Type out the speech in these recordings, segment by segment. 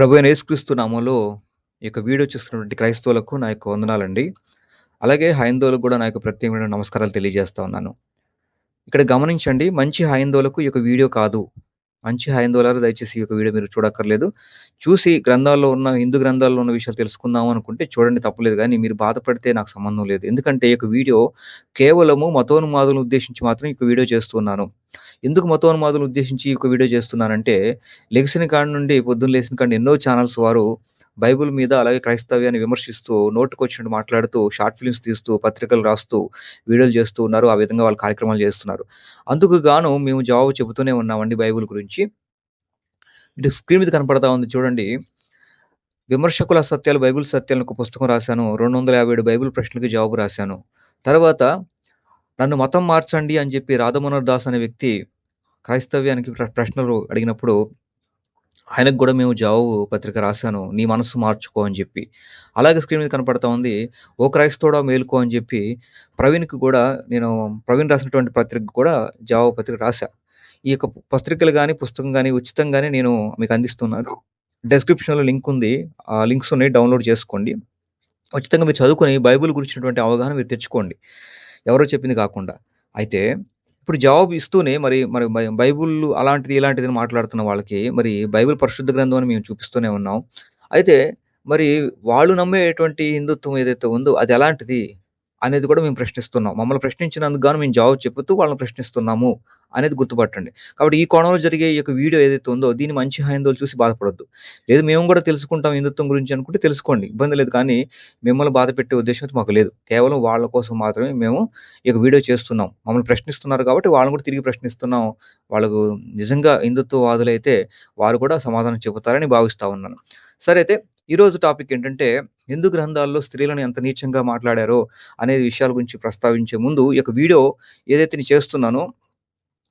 ప్రభు అయిన యేసుక్రీస్తు నామంలో ఈ యొక్క వీడియో చూస్తున్నటువంటి క్రైస్తవులకు నా యొక్క వందనాలండి. అలాగే హైందవులకు కూడా నా యొక్క ప్రత్యేకమైన నమస్కారాలు తెలియజేస్తా ఉన్నాను. ఇక్కడ గమనించండి మంచి హైందవులకు ఈ యొక్క వీడియో కాదు. మంచి హైందోళాలు దయచేసి ఈ యొక్క వీడియో మీరు చూడక్కర్లేదు. చూసి గ్రంథాల్లో ఉన్న హిందూ గ్రంథాల్లో ఉన్న విషయాలు తెలుసుకుందాం అనుకుంటే చూడండి తప్పలేదు. కానీ మీరు బాధపడితే నాకు సంబంధం లేదు. ఎందుకంటే ఈ యొక్క వీడియో కేవలము మతోన్మాదులను ఉద్దేశించి మాత్రం ఈ యొక్క వీడియో చేస్తున్నాను. ఎందుకు మతోన్మాదులను ఉద్దేశించి ఈ యొక్క వీడియో చేస్తున్నానంటే లెగిసిన కాడ నుండి పొద్దున్న లేచిన కాడ ఎన్నో ఛానల్స్ వారు బైబిల్ మీద అలాగే క్రైస్తవ్యాన్ని విమర్శిస్తూ నోటుకొచ్చినట్టు మాట్లాడుతూ షార్ట్ ఫిల్మ్స్ తీస్తూ పత్రికలు రాస్తూ వీడియోలు చేస్తూ ఉన్నారు. ఆ విధంగా వాళ్ళు కార్యక్రమాలు చేస్తున్నారు. అందుకు గాను మేము జవాబు చెబుతూనే ఉన్నామండి బైబిల్ గురించి. ఇటు స్క్రీన్ మీద కనపడతా ఉంది చూడండి. విమర్శకుల సత్యాలు బైబిల్ సత్యాలను ఒక పుస్తకం రాశాను. రెండు వందల యాభై ఏడు బైబిల్ ప్రశ్నలకు జవాబు రాశాను. తర్వాత నన్ను మతం మార్చండి అని చెప్పి రాధమోహన్ దాస్ అనే వ్యక్తి క్రైస్తవ్యానికి ప్ర- ప్రశ్నలు అడిగినప్పుడు ఆయనకు కూడా మేము జావు పత్రిక రాశాను నీ మనస్సు మార్చుకో అని చెప్పి. అలాగే స్క్రీన్ మీద కనపడతా ఉంది ఓ క్రైస్తవుడా మేలుకో అని చెప్పి ప్రవీణ్కి కూడా నేను ప్రవీణ్ రాసినటువంటి పత్రిక కూడా జవాబు పత్రిక రాశా. ఈ యొక్క పత్రికలు కానీ పుస్తకం కానీ ఉచితంగానే నేను మీకు అందిస్తున్నాను. డెస్క్రిప్షన్లో లింక్ ఉంది ఆ లింక్స్ ఉన్నాయి డౌన్లోడ్ చేసుకోండి. ఉచితంగా మీరు చదువుకొని బైబిల్ గురించినటువంటి అవగాహన మీరు తెచ్చుకోండి. ఎవరో చెప్పింది కాకుండా. అయితే ఇప్పుడు జవాబు ఇస్తూనే మరి మరి బైబుల్ బైబిల్ అలాంటిది ఇలాంటిది అని మాట్లాడుతున్న వాళ్ళకి మరి బైబిల్ పరిశుద్ధ గ్రంథం అని మేము చూపిస్తూనే ఉన్నాం. అయితే మరి వాళ్ళు నమ్మేటువంటి హిందుత్వం ఏదైతే ఉందో అది ఎలాంటిది? అనేది కూడా మేము ప్రశ్నిస్తున్నాం. మమ్మల్ని ప్రశ్నించినందుకు గాను మేము జవాబు చెబుతూ వాళ్ళని ప్రశ్నిస్తున్నాము అనేది గుర్తుపట్టండి. కాబట్టి ఈ కోణంలో జరిగే ఈ యొక్క వీడియో ఏదైతే ఉందో దీన్ని మంచి హాయిందో చూసి బాధపడొద్దు. లేదు మేము కూడా తెలుసుకుంటాం హిందుత్వం గురించి అనుకుంటే తెలుసుకోండి. ఇబ్బంది లేదు. కానీ మిమ్మల్ని బాధ పెట్టే ఉద్దేశం అయితే మాకు లేదు. కేవలం వాళ్ళ కోసం మాత్రమే మేము ఈ యొక్క వీడియో చేస్తున్నాం. మమ్మల్ని ప్రశ్నిస్తున్నారు కాబట్టి వాళ్ళని కూడా తిరిగి ప్రశ్నిస్తున్నాం. వాళ్ళకు నిజంగా హిందుత్వవాదులైతే వారు కూడా సమాధానం చెబుతారని భావిస్తూ ఉన్నాను. సరే అయితే ఈరోజు టాపిక్ ఏంటంటే హిందూ గ్రంథాల్లో స్త్రీలను ఎంత నీచంగా మాట్లాడారో అనే విషయాల గురించి ప్రస్తావించే ముందు ఈ యొక్క వీడియో ఏదైతే నేను చేస్తున్నానో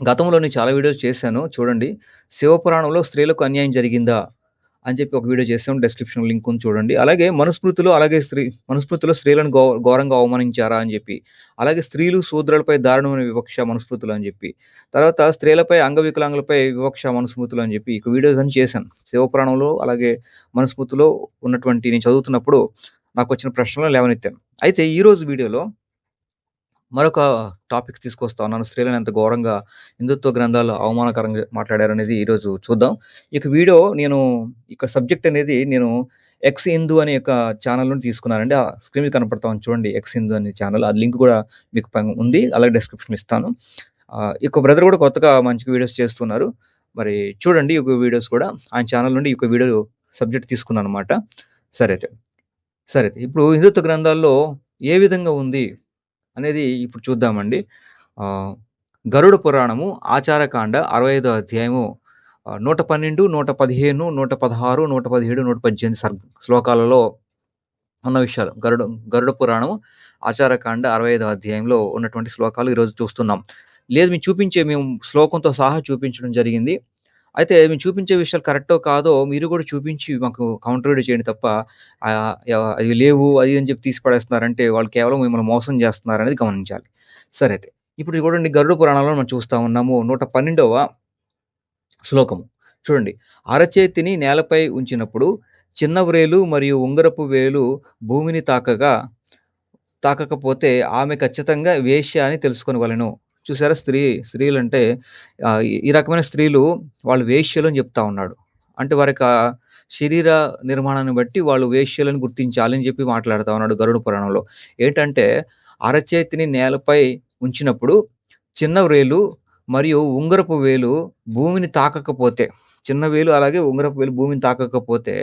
గతంలో నేను చాలా వీడియోలు చేశాను. చూడండి శివపురాణంలో స్త్రీలకు అన్యాయం జరిగిందా? అని చెప్పి ఒక వీడియో చేస్తాం డిస్క్రిప్షన్ లింక్ ఉంది చూడండి. అలాగే మనుస్మృతిలో అలాగే స్త్రీ మనుస్మృతిలో స్త్రీలను గౌ ఘోరంగా అవమానించారా అని చెప్పి అలాగే స్త్రీలు శూద్రులపై దారుణమైన వివక్ష మనుస్మృతులు అని చెప్పి తర్వాత స్త్రీలపై అంగవికలాంగులపై వివక్ష మనుస్మృతులు అని చెప్పి ఇక వీడియోస్ అని చేశాను. శివపురాణంలో అలాగే మనుస్మృతిలో ఉన్నటువంటి నేను చదువుతున్నప్పుడు నాకు వచ్చిన ప్రశ్నలు లేవనెత్తాను. అయితే ఈరోజు వీడియోలో మరొక టాపిక్స్ తీసుకొస్తా ఉన్నాను. స్త్రీలను ఎంత ఘోరంగా హిందుత్వ గ్రంథాలు అవమానకరంగా మాట్లాడారు అనేది ఈరోజు చూద్దాం. ఇక వీడియో నేను ఇక సబ్జెక్ట్ అనేది నేను ఎక్స్ హిందూ అనే యొక్క ఛానల్ నుండి తీసుకున్నానండి. ఆ స్క్రీన్ మీద కనపడతా ఉంది చూడండి ఎక్స్ హిందూ అనే ఛానల్ ఆ లింక్ కూడా మీకు ఉంది. అలాగే డిస్క్రిప్షన్ ఇస్తాను. ఇక బ్రదర్ కూడా కొత్తగా మంచి వీడియోస్ చేస్తున్నారు. మరి చూడండి ఈ యొక్క వీడియోస్ కూడా ఆయన ఛానల్ నుండి ఈ యొక్క వీడియో సబ్జెక్ట్ తీసుకున్నాను అనమాట సరే అయితే సరే అయితే. ఇప్పుడు హిందుత్వ గ్రంథాల్లో ఏ విధంగా ఉంది? అనేది ఇప్పుడు చూద్దామండి. గరుడ పురాణము ఆచారకాండ అరవై ఐదో అధ్యాయము నూట పన్నెండు నూట పదిహేను నూట పదహారు నూట పదిహేడు నూట పద్దెనిమిది సర్ శ్లోకాలలో ఉన్న విషయాలు. గరుడ గరుడ పురాణము ఆచారకాండ అరవై ఐదో అధ్యాయంలో ఉన్నటువంటి శ్లోకాలు ఈరోజు చూస్తున్నాం. లేదు మేము చూపించే మేము శ్లోకంతో సహా చూపించడం జరిగింది. అయితే మేము చూపించే విషయాలు కరెక్టో కాదో మీరు కూడా చూపించి మాకు కౌంటర్ చేయండి తప్ప అది లేవు అది అని చెప్పి తీసి పడేస్తున్నారంటే వాళ్ళు కేవలం మిమ్మల్ని మోసం చేస్తున్నారు అనేది గమనించాలి. సరే అయితే ఇప్పుడు చూడండి గరుడ పురాణంలో మనం చూస్తా ఉన్నాము నూట పన్నెండవ శ్లోకము. చూడండి అరచేతిని నేలపై ఉంచినప్పుడు చిన్న వ్రేలు మరియు ఉంగరపు వేలు భూమిని తాకగా తాకకపోతే ఆమె ఖచ్చితంగా వేశ్య అని తెలుసుకొనవలెను. చూసారా స్త్రీ స్త్రీలు అంటే ఈ- రకమైన స్త్రీలు వాళ్ళు వేశ్యలు అని చెప్తా ఉన్నాడు. అంటే వారి యొక్క శరీర నిర్మాణాన్ని బట్టి వాళ్ళు వేశ్యలను గుర్తించాలని చెప్పి మాట్లాడుతూ ఉన్నాడు గరుడ పురాణంలో. ఏంటంటే అరచేతిని నేలపై ఉంచినప్పుడు చిన్న వేలు మరియు ఉంగరపు వేలు భూమిని తాకకపోతే చిన్న వేలు అలాగే ఉంగరపు వేలు భూమిని తాకకపోతే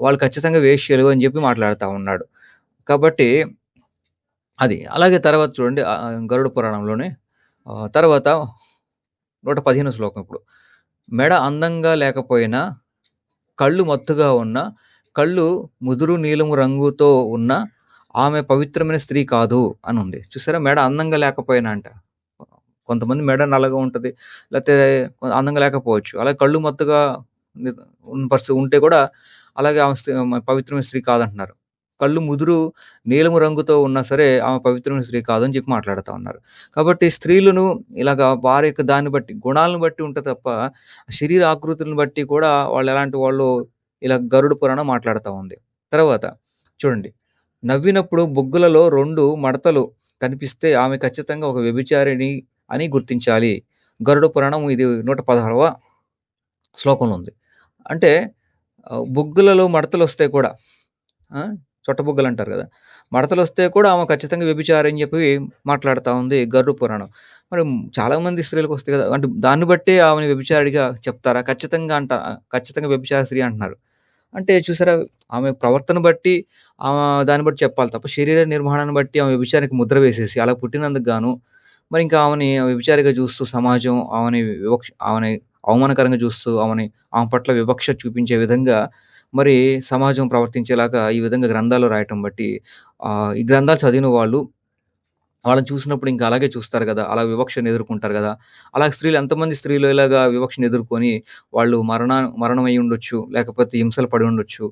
వాళ్ళు ఖచ్చితంగా వేశ్యలు అని చెప్పి మాట్లాడుతూ ఉన్నాడు. కాబట్టి అది. అలాగే తర్వాత చూడండి గరుడ పురాణంలోనే తర్వాత నూట పదిహేను శ్లోకం ఇప్పుడు. మెడ అందంగా లేకపోయినా కళ్ళు మత్తుగా ఉన్న కళ్ళు ముదురు నీలము రంగుతో ఉన్న ఆమె పవిత్రమైన స్త్రీ కాదు అని ఉంది. చూసారా? మెడ అందంగా లేకపోయినా అంట. కొంతమంది మెడ నల్లగా ఉంటుంది లేకపోతే అందంగా లేకపోవచ్చు. అలాగే కళ్ళు మత్తుగా ఉన్న పరిస్థితి ఉంటే కూడా అలాగే ఆమె పవిత్రమైన స్త్రీ కాదంటున్నారు. కళ్ళు ముదురు నీలము రంగుతో ఉన్నా సరే ఆమె పవిత్రమైన స్త్రీ కాదని చెప్పి మాట్లాడుతూ ఉన్నారు కాబట్టి స్త్రీలను ఇలాగా వారి యొక్క దాన్ని బట్టి గుణాలను బట్టి ఉంటే తప్ప శరీర ఆకృతులను బట్టి కూడా వాళ్ళు ఎలాంటి వాళ్ళు ఇలా గరుడు పురాణం మాట్లాడుతూ ఉంది. తర్వాత చూడండి. నవ్వినప్పుడు బొగ్గులలో రెండు మడతలు కనిపిస్తే ఆమె ఖచ్చితంగా ఒక వ్యభిచారిణి అని గుర్తించాలి. గరుడ పురాణం ఇది 116వ శ్లోకంలో ఉంది. అంటే బొగ్గులలో మడతలు వస్తే కూడా చొట్టబుగ్గలు అంటారు కదా మడతలు వస్తే కూడా ఆమె ఖచ్చితంగా వ్యభిచారి అని చెప్పి మాట్లాడుతూ ఉంది గరుడ పురాణం. మరి చాలామంది స్త్రీలకు వస్తాయి కదా అంటే దాన్ని బట్టే ఆమెని వ్యభిచారిగా చెప్తారా? ఖచ్చితంగా అంట ఖచ్చితంగా వ్యభిచార స్త్రీ అంటున్నారు. అంటే చూసారా ఆమె ప్రవర్తన బట్టి ఆమె దాన్ని బట్టి చెప్పాలి తప్ప శరీర నిర్మాణాన్ని బట్టి ఆమె వ్యభిచారానికి ముద్ర వేసేసి అలా పుట్టినందుకు గాను మరి ఇంకా ఆమెని వ్యభిచారిగా చూస్తూ సమాజం ఆమెని వివక్ష ఆమెని అవమానకరంగా చూస్తూ ఆమెని ఆమె పట్ల వివక్ష చూపించే విధంగా మరి సమాజం ప్రవర్తించేలాగా ఈ విధంగా గ్రంథాలు రాయటం బట్టి ఈ గ్రంథాలు చదివిన వాళ్ళు వాళ్ళని చూసినప్పుడు ఇంకా అలాగే చూస్తారు కదా అలా వివక్షను ఎదుర్కొంటారు కదా అలా స్త్రీలు ఎంతమంది స్త్రీలు ఇలాగా వివక్షను ఎదుర్కొని వాళ్ళు మరణ మరణమై ఉండొచ్చు. లేకపోతే హింసలు పడి ఉండొచ్చు.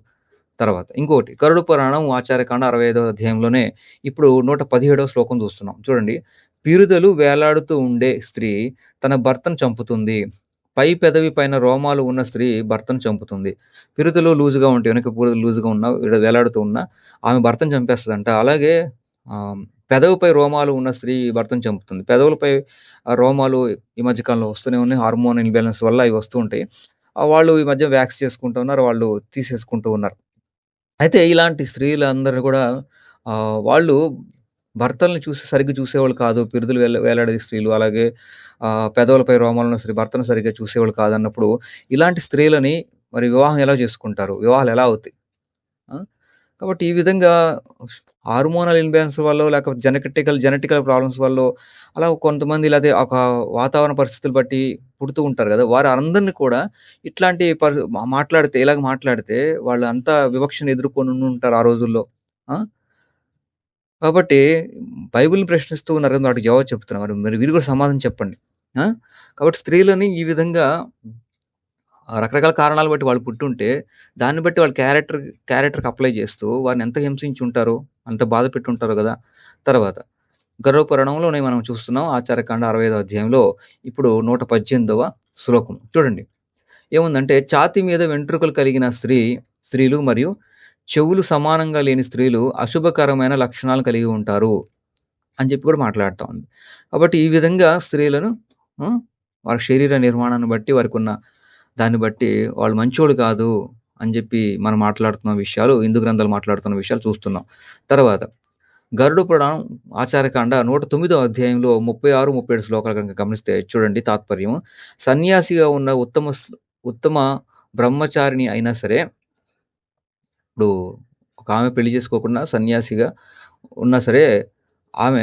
తర్వాత ఇంకోటి కరుడు పురాణం ఆచార్యకాండ 65వ అధ్యాయంలోనే ఇప్పుడు 117వ శ్లోకం చూస్తున్నాం. చూడండి. పిరుదలు వేలాడుతూ ఉండే స్త్రీ తన భర్తను చంపుతుంది. పై పెదవి పైన రోమాలు ఉన్న స్త్రీ భర్తను చంపుతుంది. పిరుదలు లూజుగా ఉంటాయి. వెనక పిరుదలు లూజుగా ఉన్న వేలాడుతూ ఉన్నా ఆమె భర్తను చంపేస్తుందంట అలాగే పెదవిపై రోమాలు ఉన్న స్త్రీ భర్తను చంపుతుంది. పెదవులపై రోమాలు ఈ మధ్యకాలంలో వస్తూనే ఉన్నాయి. హార్మోన్ ఇన్బ్యాలెన్స్ వల్ల అవి వస్తూ ఉంటాయి. వాళ్ళు ఈ మధ్య వ్యాక్స్ చేసుకుంటూ ఉన్నారు. వాళ్ళు తీసేసుకుంటూ ఉన్నారు. అయితే ఇలాంటి స్త్రీలందరూ కూడా వాళ్ళు భర్తలను చూసి సరిగ్గా చూసేవాళ్ళు కాదు. పిరుదులు వేల వేలాడే స్త్రీలు అలాగే పెదవులపై రోమాలను స్త్రీ భర్తను సరిగ్గా చూసేవాళ్ళు కాదన్నప్పుడు ఇలాంటి స్త్రీలని మరి వివాహం ఎలా చేసుకుంటారు? వివాహాలు ఎలా అవుతాయి? కాబట్టి ఈ విధంగా హార్మోనల్ ఇంబాలెన్స్ వల్ల లేకపోతే జెనెటికల్ జెనెటికల్ ప్రాబ్లమ్స్ వల్ల అలా కొంతమంది లేతే ఒక వాతావరణ పరిస్థితులు బట్టి పుడుతూ ఉంటారు కదా వారు అందరినీ కూడా ఇట్లాంటి పరి మాట్లాడితే ఇలాగ మాట్లాడితే వాళ్ళంతా వివక్షను ఎదుర్కొని ఉండుంటారు ఆ రోజుల్లో. కాబట్టి బైబిల్‌ని ప్రశ్నిస్తూ ఉన్నారు కదా! వాటికి జవాబు చెప్తున్నారు మరి మరి మీరు కూడా సమాధానం చెప్పండి. ఆ! కాబట్టి స్త్రీలని ఈ విధంగా ఆహ్, రకరకాల కారణాలు బట్టి వాళ్ళు పుట్టుంటే దాన్ని బట్టి వాళ్ళ క్యారెక్టర్ క్యారెక్టర్‌కి అప్లై చేస్తూ వారిని ఎంత హింసించుంటారో, అంత బాధ పెట్టుంటారో గదా! తర్వాత గరుడ మనం చూస్తున్నాం ఆచార్యకాండ 65వ అధ్యాయంలో ఇప్పుడు 118వ శ్లోకం. చూడండి. ఏముందంటే ఛాతీ మీద వెంట్రుకలు కలిగిన స్త్రీ స్త్రీలు మరియు చెవులు సమానంగా లేని స్త్రీలు అశుభకరమైన లక్షణాలు కలిగి ఉంటారు. అని చెప్పి కూడా మాట్లాడుతూ ఉంది. కాబట్టి ఈ విధంగా స్త్రీలను వారి శరీర నిర్మాణాన్ని బట్టి వారికి ఉన్న దాన్ని బట్టి వాళ్ళు మంచోడు కాదు అని చెప్పి మనం మాట్లాడుతున్న విషయాలు హిందూ గ్రంథాలు మాట్లాడుతున్న విషయాలు చూస్తున్నాం. తర్వాత గరుడ పురాణం ఆచార్యకాండ 109వ అధ్యాయంలో 36, 37 శ్లోకాలు కనుక గమనిస్తే చూడండి తాత్పర్యం. సన్యాసిగా ఉన్న ఉత్తమ స్ ఉత్తమ బ్రహ్మచారిణి అయినా సరే ఇప్పుడు ఒక ఆమె పెళ్ళి చేసుకోకుండా సన్యాసిగా ఉన్నా సరే ఆమె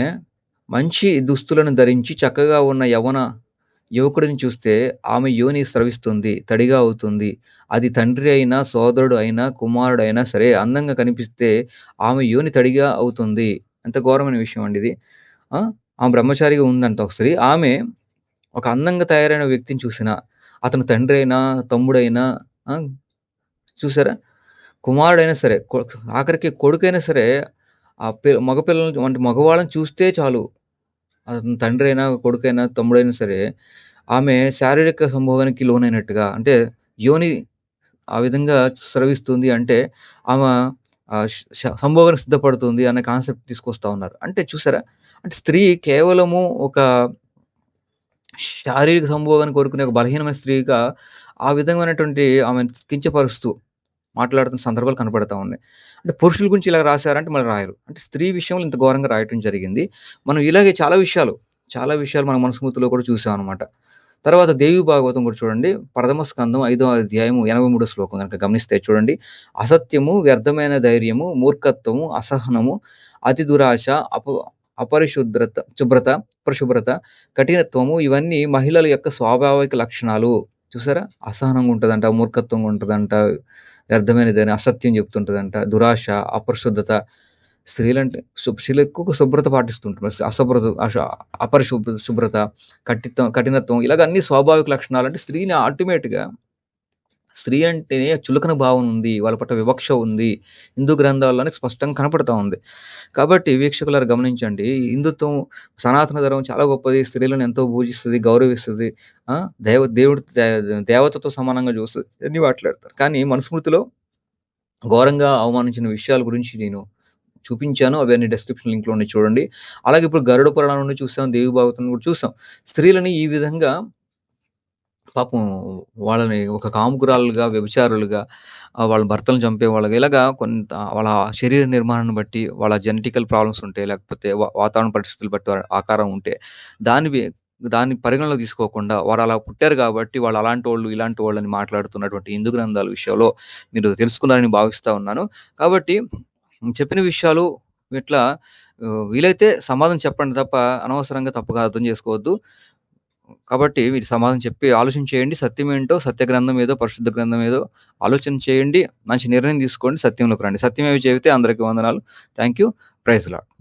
మంచి దుస్తులను ధరించి చక్కగా ఉన్న యవన యువకుడిని చూస్తే ఆమె యోని స్రవిస్తుంది. తడిగా అవుతుంది. అది తండ్రి అయినా, సోదరుడు అయినా, కుమారుడు అయినా సరే అందంగా కనిపిస్తే ఆమె యోని తడిగా అవుతుంది. ఎంత ఘోరమైన విషయం అండి ఇది. ఆ! ఆమె బ్రహ్మచారిగా ఉందంట ఒకసారి ఆమె ఒక అందంగా తయారైన వ్యక్తిని చూసినా, అతను తండ్రి అయినా, తమ్ముడైనా చూసారా? కుమారుడైనా సరే ఆఖరికి కొడుకైనా సరే ఆ పి మగ పిల్లలని అంటే మగవాళ్ళని చూస్తే చాలు. అతని తండ్రి అయినా, కొడుకైనా, తమ్ముడైనా సరే ఆమె శారీరక సంభోగానికి లోనైనట్టుగా అంటే యోని ఆ విధంగా స్రవిస్తుంది అంటే ఆమె సంభోగానికి సిద్ధపడుతుంది అనే కాన్సెప్ట్ తీసుకొస్తా ఉన్నారు. అంటే చూసారా? అంటే స్త్రీ కేవలము ఒక శారీరక సంభోగాన్ని కోరుకునే ఒక బలహీనమైన స్త్రీగా ఆ విధమైనటువంటి ఆమెను కించపరుస్తూ మాట్లాడుతున్న సందర్భాలు కనపడతా ఉన్నాయి. అంటే పురుషుల గురించి ఇలా రాశారంటే మళ్ళీ రాయరు. అంటే స్త్రీ విషయంలో ఇంత ఘోరంగా రాయటం జరిగింది. మనం ఇలాగే చాలా విషయాలు, చాలా విషయాలు మన మనస్మృతిలో కూడా చూసాం అనమాట తర్వాత దేవి భాగవతం కూడా చూడండి. ప్రథమ స్కందం ఐదో అధ్యాయము 83 శ్లోకం కనుక గమనిస్తే చూడండి. అసత్యము, వ్యర్థమైన ధైర్యము, మూర్ఖత్వము, అసహనము, అతి దురాశ, అప అపరిశుద్రత శుభ్రత, అపరిశుభ్రత, కఠినత్వము ఇవన్నీ మహిళల యొక్క స్వాభావిక లక్షణాలు. చూసారా? అసహనంగా ఉంటుందంట మూర్ఖత్వంగా ఉంటుందంట వ్యర్థమైనదని అసత్యం చెప్తుంటుందంట దురాశ, అపరిశుద్ధత. స్త్రీలంటే శు స్త్రీలు శుభ్రత పాటిస్తుంటారు. అశుభ్రత అపరిశుభ్ర శుభ్రత, కఠిత్వం కఠినత్వం ఇలాగ అన్ని స్వాభావిక లక్షణాలు అంటే స్త్రీని ఆటోమేటిక్గా స్త్రీ అంటేనే చులకన భావం ఉంది. వాళ్ళ పట్ల వివక్ష ఉంది. హిందూ గ్రంథాల్లోనే స్పష్టంగా కనపడుతూ ఉంది. కాబట్టి వీక్షకులారు గమనించండి. హిందుత్వం సనాతన ధర్మం చాలా గొప్పది. స్త్రీలను ఎంతో పూజిస్తుంది గౌరవిస్తుంది దేవ దేవుడి దేవుడు దేవతతో సమానంగా చూస్తుంది అన్ని మాట్లాడతారు. కానీ మనుస్మృతిలో ఘోరంగా అవమానించిన విషయాల గురించి నేను చూపించాను. అవన్నీ డిస్క్రిప్షన్ లింక్‌లో ఉన్నాయి చూడండి. అలాగే ఇప్పుడు గరుడ పురాణం నుండి చూసాం. దేవి భాగవతం కూడా చూసాం. స్త్రీలని ఈ విధంగా పాపం వాళ్ళని ఒక కాముకురాలుగా, వ్యభిచారులుగా వాళ్ళ భర్తలను చంపేవాళ్ళుగా ఇలాగా కొంత వాళ్ళ శరీర నిర్మాణాన్ని బట్టి, వాళ్ళ జెనెటికల్ ప్రాబ్లమ్స్ ఉంటాయి లేకపోతే వా వాతావరణ పరిస్థితులు బట్టి ఆకారం ఉంటే, దాని దాన్ని పరిగణలోకి తీసుకోకుండా వారు అలా పుట్టారు కాబట్టి వాళ్ళు అలాంటి వాళ్ళు ఇలాంటి వాళ్ళని మాట్లాడుతున్నటువంటి హిందూ గ్రంథాల విషయంలో మీరు తెలుసుకున్నారని భావిస్తూ ఉన్నాను. కాబట్టి చెప్పిన విషయాలు ఇట్లా వీలైతే సమాధానం చెప్పండి తప్ప అనవసరంగా తప్పుగా అర్థం చేసుకోవద్దు. కాబట్టి మీరు సమాధానం చెప్పి ఆలోచన చేయండి. సత్యమేంటో, సత్య గ్రంథం ఏదో, పరిశుద్ధ గ్రంథం ఏదో ఆలోచన చేయండి. మంచి నిర్ణయం తీసుకోండి. సత్యంలోకి రండి. సత్యమేవ చెబితే అందరికీ వందనాలు. Thank you. Praise lord